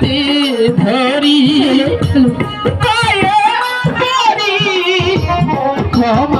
হাতে ধরি। ক্ষমা